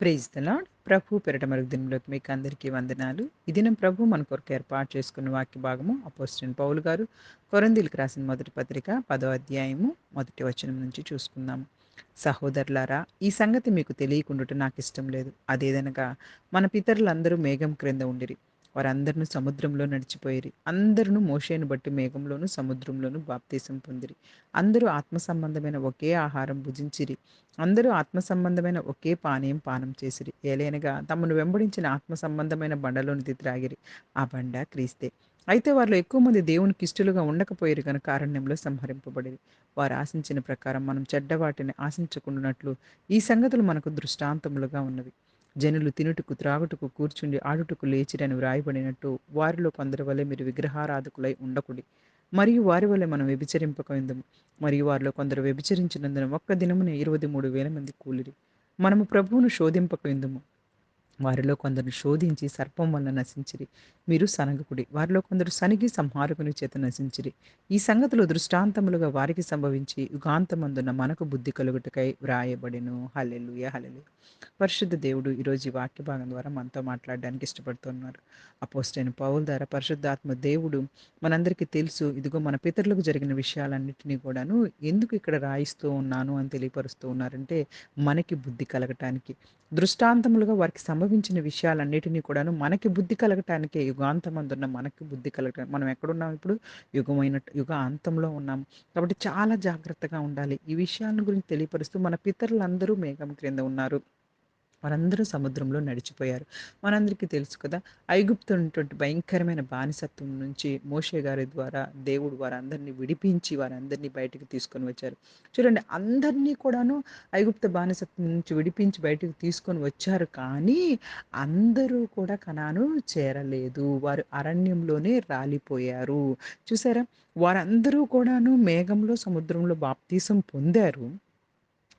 Praise the Lord ప్రభు పెరట మరుగు దినంలోకి మీకు అందరికీ వందనాలు. ఈ దినం ప్రభు మన కొరకు ఏర్పాటు చేసుకున్న వాక్య భాగము అపోస్టిన్ పౌలు గారు కొరందీలకు రాసిన మొదటి పత్రిక పదో అధ్యాయము మొదటి వచనం నుంచి చూసుకుందాము సహోదరులారా ఈ సంగతి మీకు తెలియకుండా నాకు ఇష్టం లేదు. అదేదనగా మన పితరులందరూ మేఘం క్రింద ఉండిరి. వారందరినూ సముద్రంలో నడిచిపోయిరి. అందరూ మోషేను బట్టి మేఘంలోను సముద్రంలోను బాప్తీసం పొందిరి. అందరూ ఆత్మ సంబంధమైన ఒకే ఆహారం భుజించిరి. అందరూ ఆత్మ సంబంధమైన ఒకే పానీయం పానం చేసిరి. ఏలైనగా తమను వెంబడించిన ఆత్మ సంబంధమైన బండలోనిది త్రాగిరి. ఆ బండ క్రీస్తే. అయితే వారిలో ఎక్కువ మంది దేవునికి ఇష్టలుగా ఉండకపోయారు కనుక అరణ్యంలో సంహరింపబడి వారు ఆశించిన ప్రకారం మనం చెడ్డవాటిని ఆశించకుండానట్లు ఈ సంగతులు మనకు దృష్టాంతములుగా ఉన్నవి. జనులు తినుటకు త్రాగుటకు కూర్చుండి ఆడుటకు లేచిరని వ్రాయబడినట్టు వారిలో కొందరి వలె మీరు విగ్రహారాధకులై ఉండకుడి. మరియు వారి వలె మనం వ్యభిచరింపకుందాము మరియు వారిలో కొందరు వ్యభిచరించినందున ఒక్క దినమున ఇరవై మూడు వేల మంది కూలిరి. మనము ప్రభువును శోధింపకుందాము వారిలో కొందరు శోధించి సర్పం వల్ల నశించిరి. మీరు సనగకుడి. వారిలో కొందరు సనిగి సంహారకుని చేత నశించిరి. ఈ సంగతులు దృష్టాంతములుగా వారికి సంభవించి యుగాంతమందున మనకు బుద్ధి కలుగుటకై వ్రాయబడిను. హలెలుయ హల్లెలు పరిశుద్ధ దేవుడు ఈరోజు ఈ వాక్య భాగం ద్వారా మనతో మాట్లాడడానికి ఇష్టపడుతున్నారు. అపోస్టైన పౌల్ ద్వారా పరిశుద్ధాత్మ దేవుడు మనందరికీ తెలుసు ఇదిగో మన పితరులకు జరిగిన విషయాలన్నింటినీ కూడాను ఎందుకు ఇక్కడ రాయిస్తూ ఉన్నాను అని తెలియపరుస్తూ ఉన్నారంటే మనకి బుద్ధి కలగటానికి. దృష్టాంతములుగా వారికి అనుభవించిన విషయాలన్నిటినీ కూడాను మనకి బుద్ధి కలగటానికే యుగాంతమందున్న మనకి బుద్ధి కలగటానికి మనం ఎక్కడున్నాం ఇప్పుడు? యుగమైన యుగ అంతంలో ఉన్నాం. కాబట్టి చాలా జాగ్రత్తగా ఉండాలి. ఈ విషయాల గురించి తెలియపరుస్తూ మన పితరులందరూ మేఘం క్రింద ఉన్నారు. వారందరూ సముద్రంలో నడిచిపోయారు. మనందరికీ తెలుసు కదా ఐగుప్తున్నటువంటి భయంకరమైన బానిసత్వం నుంచి మోషే గారి ద్వారా దేవుడు వారందరినీ విడిపించి వారందరినీ బయటకు తీసుకొని వచ్చారు. చూడండి అందరినీ కూడాను ఐగుప్త బానిసత్వం నుంచి విడిపించి బయటకు తీసుకొని వచ్చారు కానీ అందరూ కూడా కనాను చేరలేదు. వారు అరణ్యంలోనే రాలిపోయారు. చూసారా? వారందరూ కూడాను మేఘంలో సముద్రంలో బాప్తీసం పొందారు.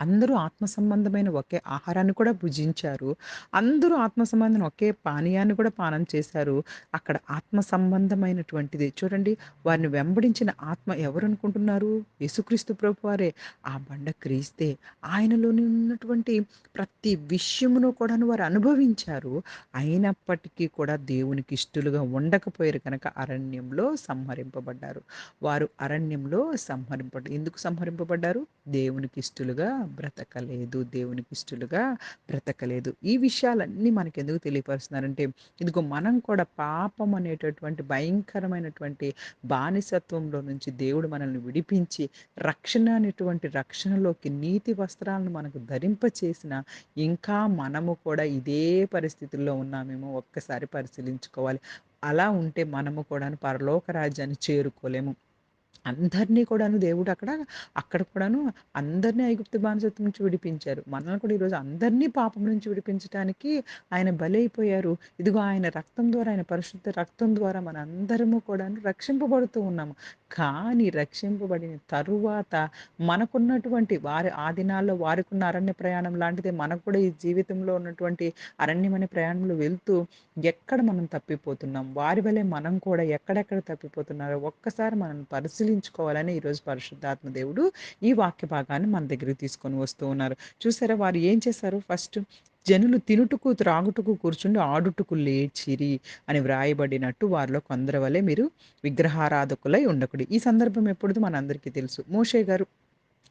అందరూ ఆత్మ సంబంధమైన ఒకే ఆహారాన్ని కూడా భుజించారు. అందరూ ఆత్మ సంబంధం ఒకే పానీయాన్ని కూడా పానం చేశారు. అక్కడ ఆత్మ సంబంధమైనటువంటిది చూడండి వారిని వెంబడించిన ఆత్మ ఎవరు అనుకుంటున్నారు యేసుక్రీస్తు ప్రభు వారే ఆ బండ క్రీస్తే. ఆయనలోని ఉన్నటువంటి ప్రతి విషయమును కూడా వారు అనుభవించారు. అయినప్పటికీ కూడా దేవునికి ఇష్టలుగా ఉండకపోయారు కనుక అరణ్యంలో సంహరింపబడ్డారు. వారు అరణ్యంలో సంహరింప ఎందుకు సంహరింపబడ్డారు? దేవునికి ఇష్టలుగా బ్రతకలేదు దేవునికి ఇష్టలుగా బ్రతకలేదు. ఈ విషయాలన్నీ మనకి ఎందుకు తెలియపరుస్తున్నారంటే ఇదిగో మనం కూడా పాపం అనేటటువంటి భయంకరమైనటువంటి బానిసత్వంలో నుంచి దేవుడు మనల్ని విడిపించి రక్షణ అనేటువంటి రక్షణలోకి నీతి వస్త్రాలను మనకు ధరింపచేసిన ఇంకా మనము కూడా ఇదే పరిస్థితుల్లో ఉన్నామేమో ఒక్కసారి పరిశీలించుకోవాలి. అలా ఉంటే మనము కూడా పరలోక రాజ్యాన్ని చేరుకోలేము. అందరినీ కూడాను దేవుడు అక్కడ అక్కడ కూడాను అందరినీ ఐగుప్తు బానిసత్వం నుంచి విడిపించారు. మనల్ని కూడా ఈరోజు అందరినీ పాపం నుంచి విడిపించడానికి ఆయన బలైపోయారు. ఇదిగో ఆయన రక్తం ద్వారా ఆయన పరిశుద్ధ రక్తం ద్వారా మన అందరము కూడాను రక్షింపబడుతూ ఉన్నాము. కానీ రక్షింపబడిన తరువాత మనకున్నటువంటి వారి ఆ దినాల్లో వారికి ఉన్న అరణ్య ప్రయాణం లాంటిదే మనకు కూడా ఈ జీవితంలో ఉన్నటువంటి అరణ్యమనే ప్రయాణంలో వెళ్తూ ఎక్కడ మనం తప్పిపోతున్నాం? వారి వలె మనం కూడా ఎక్కడెక్కడ తప్పిపోతున్నారో ఒక్కసారి మనం పరిశీలించుకోవాలని ఈరోజు పరిశుద్ధాత్మ దేవుడు ఈ వాక్య భాగాన్ని మన దగ్గరికి తీసుకొని వస్తూ ఉన్నారు. చూసారా వారు ఏం చేశారు? ఫస్ట్ జనులు తినుటకు త్రాగుటకు కూర్చుండి ఆడుటకు లేచిరి అని వ్రాయబడినట్టు వారిలో కొందరి వలె మీరు విగ్రహారాధకులై ఉండకుడి. ఈ సందర్భం ఎప్పుడు మనందరికీ తెలుసు. మోషే గారు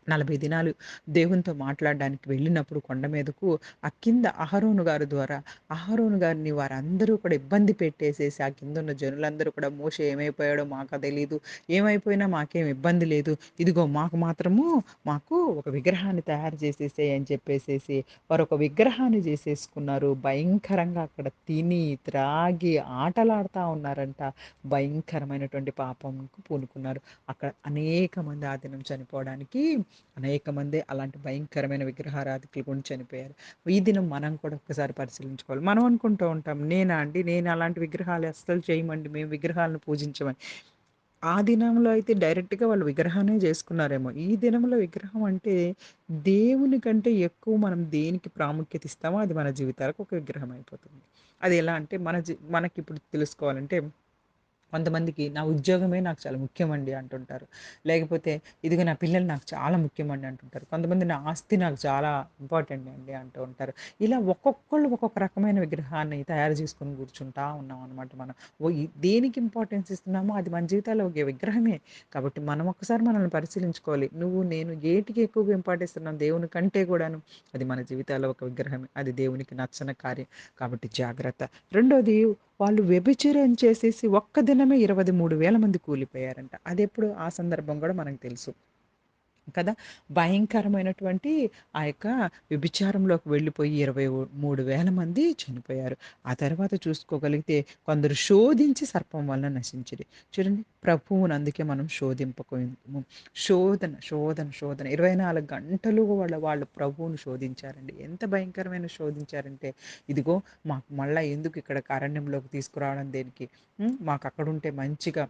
నలభై దినాలు దేవునితో మాట్లాడడానికి వెళ్ళినప్పుడు కొండ మీదకు ఆ కింద అహరోను గారి ద్వారా అహరోను గారిని వారందరూ కూడా ఇబ్బంది పెట్టేసేసి ఆ కింద ఉన్న జనులందరూ కూడా మోస ఏమైపోయాడో మాకు తెలియదు ఏమైపోయినా మాకేం ఇబ్బంది లేదు ఇదిగో మాకు మాత్రము మాకు ఒక విగ్రహాన్ని తయారు చేసేసే అని చెప్పేసేసి వారు ఒక విగ్రహాన్ని చేసేసుకున్నారు. భయంకరంగా అక్కడ తిని త్రాగి ఆటలాడుతూ ఉన్నారంట. భయంకరమైనటువంటి పాపంకు పూనుకున్నారు. అక్కడ అనేక మంది ఆ దినం చనిపోవడానికి అనేక మంది అలాంటి భయంకరమైన విగ్రహారాధికుల గురించి చనిపోయారు. ఈ దినం మనం కూడా ఒక్కసారి పరిశీలించుకోవాలి. మనం అనుకుంటూ ఉంటాం నేనా అండి? నేను అలాంటి విగ్రహాలు అస్సలు చేయమండి. మేము విగ్రహాలను పూజించమని. ఆ దినంలో అయితే డైరెక్ట్గా వాళ్ళు విగ్రహాన్ని చేసుకున్నారేమో. ఈ దినంలో విగ్రహం అంటే దేవుని కంటే ఎక్కువ మనం దేనికి ప్రాముఖ్యత ఇస్తామో అది మన జీవితాలకు ఒక విగ్రహం అయిపోతుంది. అది ఎలా అంటే మన జీ మనకి ఇప్పుడు తెలుసుకోవాలంటే కొంతమందికి నా ఉద్యోగమే నాకు చాలా ముఖ్యమండి అంటుంటారు. లేకపోతే ఇదిగో నా పిల్లలు నాకు చాలా ముఖ్యమండి అంటుంటారు. కొంతమంది నా ఆస్తి నాకు చాలా ఇంపార్టెంట్ అండి అంటూ ఉంటారు. ఇలా ఒక్కొక్కళ్ళు ఒక్కొక్క రకమైన విగ్రహాన్ని తయారు చేసుకొని కూర్చుంటా ఉన్నాం అనమాట మనం. ఓ దేనికి ఇంపార్టెన్స్ ఇస్తున్నామో అది మన జీవితాల్లో ఒక విగ్రహమే. కాబట్టి మనం ఒక్కసారి మనల్ని పరిశీలించుకోవాలి. నువ్వు నేను ఏటికి ఎక్కువగా ఇంపార్టెన్స్ ఇస్తున్నాం దేవుని కంటే కూడాను అది మన జీవితాల్లో ఒక విగ్రహమే. అది దేవునికి నచ్చని కార్యం. కాబట్టి జాగ్రత్త. రెండోది వాళ్ళు వ్యభిచారం చేసేసి ఒక్క దినమే 23,000 మంది కూలిపోయారంట. అది ఎప్పుడు ఆ సందర్భం కూడా మనకు తెలుసు. కదా! భయంకరమైనటువంటి ఆ యొక్క వ్యభిచారంలోకి వెళ్ళిపోయి 23,000 మంది చనిపోయారు. ఆ తర్వాత చూసుకోగలిగితే కొందరు శోధించి సర్పం వలన నశించింది చూడండి ప్రభువుని అందుకే మనం శోధింపకుందుము. శోధన, శోధన, శోధన 24 గంటలు వాళ్ళ వాళ్ళు ప్రభువుని శోధించారండి. ఎంత భయంకరమైన శోధించారంటే, ఇదిగో మాకు మళ్ళీ ఎందుకు ఇక్కడ అరణ్యంలోకి తీసుకురావడం దేనికి? మాకు అక్కడుంటే మంచిగా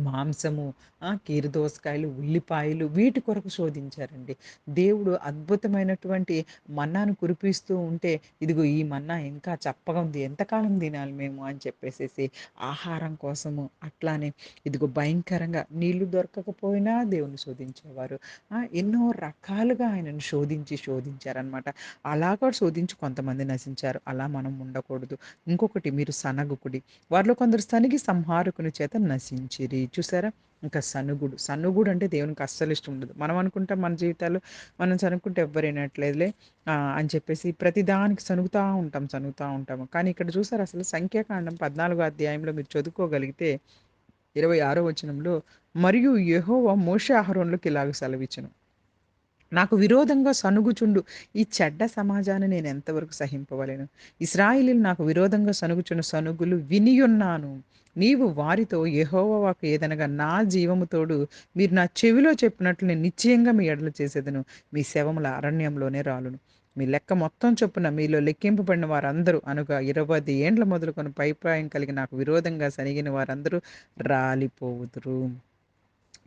మాంసము, ఆ! కీరదోసకాయలు, ఉల్లిపాయలు వీటి కొరకు శోధించారండి. దేవుడు అద్భుతమైనటువంటి మన్నాను కురిపిస్తూ ఉంటే, ఇదిగో ఈ మన్నా ఇంకా చప్పగా ఉంది. ఎంతకాలం తినాలి మేము అని చెప్పేసేసి ఆహారం కోసము అట్లానే ఇదిగో భయంకరంగా నీళ్ళు దొరకకపోయినా దేవుని శోధించేవారు. ఆ! ఎన్నో రకాలుగా ఆయనను శోధించి శోధించారనమాట. అలా కూడా శోధించి కొంతమంది నశించారు. అలా మనం ఉండకూడదు. ఇంకొకటి మీరు సనగుకుడి. వారిలో కొందరు సనిగి సంహారకుని చేత నశించిరి. చూసారా? ఇంకా సనుగుడు. సనుగుడు అంటే దేవునికి అస్సలు ఇష్టం ఉండదు. మనం అనుకుంటాం మన జీవితాల్లో మనం సనుక్కుంటే ఎవ్వరు వినట్లేదులే అని చెప్పేసి ప్రతిదానికి సనుగుతూ ఉంటాం, సనుగుతూ ఉంటాము. కానీ ఇక్కడ చూసారా అసలు సంఖ్యాకాండం 14 అధ్యాయంలో మీరు చదువుకోగలిగితే 26 వచనంలో మరియు యెహోవా మోషే అహరోనులకు ఇలాగ సెలవిచ్చను నాకు విరోధంగా సనుగుచుండు ఈ చెడ్డ సమాజాన్ని నేను ఎంతవరకు సహింపవలేను ఇస్రాయిలీలు నాకు విరోధంగా సనుగుచున్న సనుగులు వినియున్నాను. నీవు వారితో యహోవాకు ఏదనగా నా జీవముతోడు మీరు నా చెవిలో చెప్పినట్లు నేను నిశ్చయంగా మీ ఎడలు చేసేదను. మీ శవముల అరణ్యంలోనే రాలును. మీ లెక్క మొత్తం చొప్పున మీలో లెక్కింపబడిన వారందరూ అనగా 20 ఏండ్ల మొదలుకొని పైప్రాయం కలిగి నాకు విరోధంగా సనిగిన వారందరూ రాలిపోవుదురు.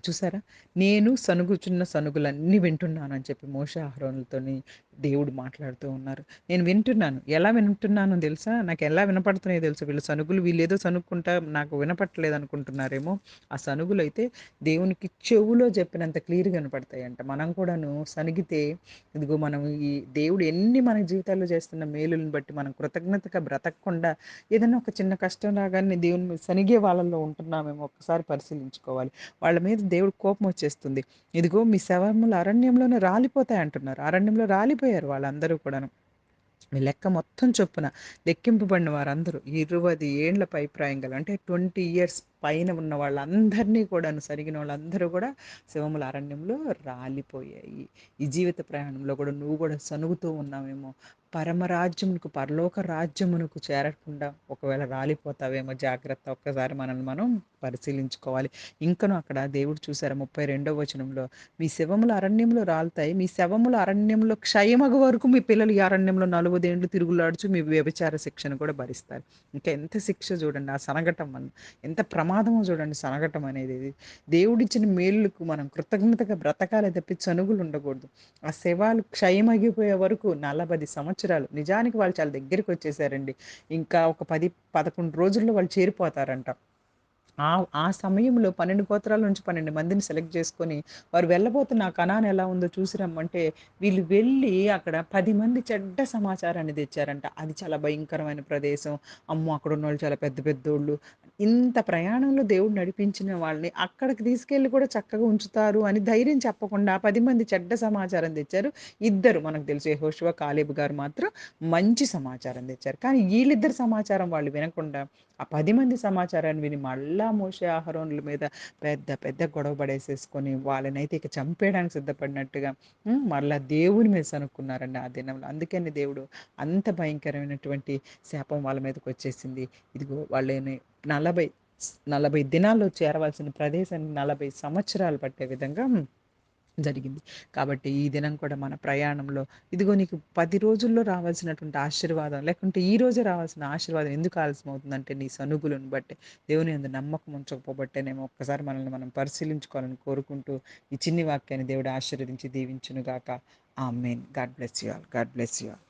చూసారా? నేను సనుగుచున్న సనుగులన్నీ వింటున్నాను అని చెప్పి మోష అహరోనులతోని దేవుడు మాట్లాడుతూ ఉన్నారు. నేను వింటున్నాను. ఎలా వింటున్నాను తెలుసా? నాకు ఎలా వినపడుతున్నాయో తెలుసు వీళ్ళు సనుగులు వీళ్ళేదో సనుక్కుంటా నాకు వినపట్లేదు అనుకుంటున్నారేమో. ఆ సనుగులైతే దేవునికి చెవులో చెప్పినంత క్లియర్‌గా వినపడతాయంట. మనం కూడాను సనిగితే ఇదిగో మనం ఈ దేవుడు ఎన్ని మన జీవితాల్లో చేస్తున్న మేలులను బట్టి మనం కృతజ్ఞతగా బ్రతకకుండా ఏదైనా ఒక చిన్న కష్టం రాగానే దేవుని సనిగే వాళ్ళలో ఉంటున్నామేమో ఒక్కసారి పరిశీలించుకోవాలి. వాళ్ళ మీద దేవుడు కోపం వచ్చేస్తుంది. ఇదిగో మీ శవములు అరణ్యంలోనే రాలిపోతాయి అంటున్నారు. అరణ్యంలో రాలిపోయి రాలిపోయారు వాళ్ళందరూ కూడాను. మీ లెక్క మొత్తం చొప్పున లెక్కింపబడిన వారందరూ 20 ఏండ్ల పైప్రాయం గల అంటే 20 ఇయర్స్ పైన ఉన్న వాళ్ళందరినీ కూడాను సరిగిన వాళ్ళందరూ కూడా శివముల అరణ్యంలో రాలిపోయాయి. ఈ జీవిత ప్రయాణంలో కూడా నువ్వు కూడా సనుగుతూ ఉన్నావేమో. పరమరాజ్యమునకు, పరలోక రాజ్యమునకు చేరకుండా ఒకవేళ రాలిపోతావేమో జాగ్రత్త. ఒక్కసారి మనల్ని మనం పరిశీలించుకోవాలి. ఇంకను అక్కడ దేవుడు చూసారా 32వ వచనంలో మీ శవముల అరణ్యంలో రాలుతాయి. మీ శవముల అరణ్యంలో క్షయమగ వరకు మీ పిల్లలు ఈ అరణ్యంలో నలుగుదేండ్లు తిరుగులాడుచు మీ వ్యభిచార శిక్షను కూడా భరిస్తారు. ఇంకా ఎంత శిక్ష చూడండి ఆ సనగటం వల్ల. ఎంత ప్రమాదము చూడండి సనగటం అనేది. దేవుడిచ్చిన మేలులకు మనం కృతజ్ఞతగా బ్రతకాలి తప్పి చనుగులు ఉండకూడదు. ఆ శవాలు క్షయమగిపోయే వరకు 40 సంవత్సరాలు నిజానికి వాళ్ళు చాలా దగ్గరికి వచ్చేసారండి. ఇంకా ఒక 10, 11 రోజుల్లో వాళ్ళు చేరిపోతారంట. ఆ ఆ సమయంలో 12 గోత్రాల నుంచి 12 మందిని సెలెక్ట్ చేసుకొని వారు వెళ్ళబోతున్న ఆ కణాన్ని ఎలా ఉందో చూసి రమ్మంటే వీళ్ళు వెళ్ళి అక్కడ పది మంది చెడ్డ సమాచారాన్ని తెచ్చారంట. అది చాలా భయంకరమైన ప్రదేశం. అమ్మో! అక్కడ ఉన్న వాళ్ళు చాలా పెద్ద పెద్దోళ్ళు. ఇంత ప్రయాణంలో దేవుడు నడిపించిన వాళ్ళని అక్కడికి తీసుకెళ్ళి కూడా చక్కగా ఉంచుతారు అని ధైర్యం చెప్పకుండా పది మంది చెడ్డ సమాచారం తెచ్చారు. ఇద్దరు మనకు తెలిసే హోషువా కాలేబు గారు మాత్రం మంచి సమాచారం తెచ్చారు. కానీ వీళ్ళిద్దరు సమాచారం వాళ్ళు వినకుండా ఆ పది మంది సమాచారాన్ని విని మళ్ళా మోషే, అహరోనుల మీద పెద్ద పెద్ద గొడవ పడేసేసుకొని వాళ్ళనైతే ఇక చంపేయడానికి సిద్ధపడినట్టుగా హ్మ్. మళ్ళా దేవుని మీద అనుకున్నారండి ఆ దినంలో. అందుకని దేవుడు అంత భయంకరమైనటువంటి శాపం వాళ్ళ మీదకి వచ్చేసింది ఇదిగో వాళ్ళని నలభై నలభై దినాల్లో చేరవలసిన ప్రదేశాన్ని నలభై సంవత్సరాలు పట్టే విధంగా జరిగింది. కాబట్టి ఈ దినం కూడా మన ప్రయాణంలో ఇదిగో నీకు పది రోజుల్లో రావాల్సినటువంటి ఆశీర్వాదం లేకుంటే ఈ రోజే రావాల్సిన ఆశీర్వాదం ఎందుకు ఆలస్యం అవుతుందంటే నీ సనుగులను బట్టే. దేవుని యందు నమ్మకం ఉంచకపోబట్టేనేమో ఒక్కసారి మనల్ని మనం పరిశీలించుకోవాలని కోరుకుంటూ ఈ చిన్ని వాక్యాన్ని దేవుడు ఆశీర్వదించి దీవించునుగాక amen God bless you all. God bless you all.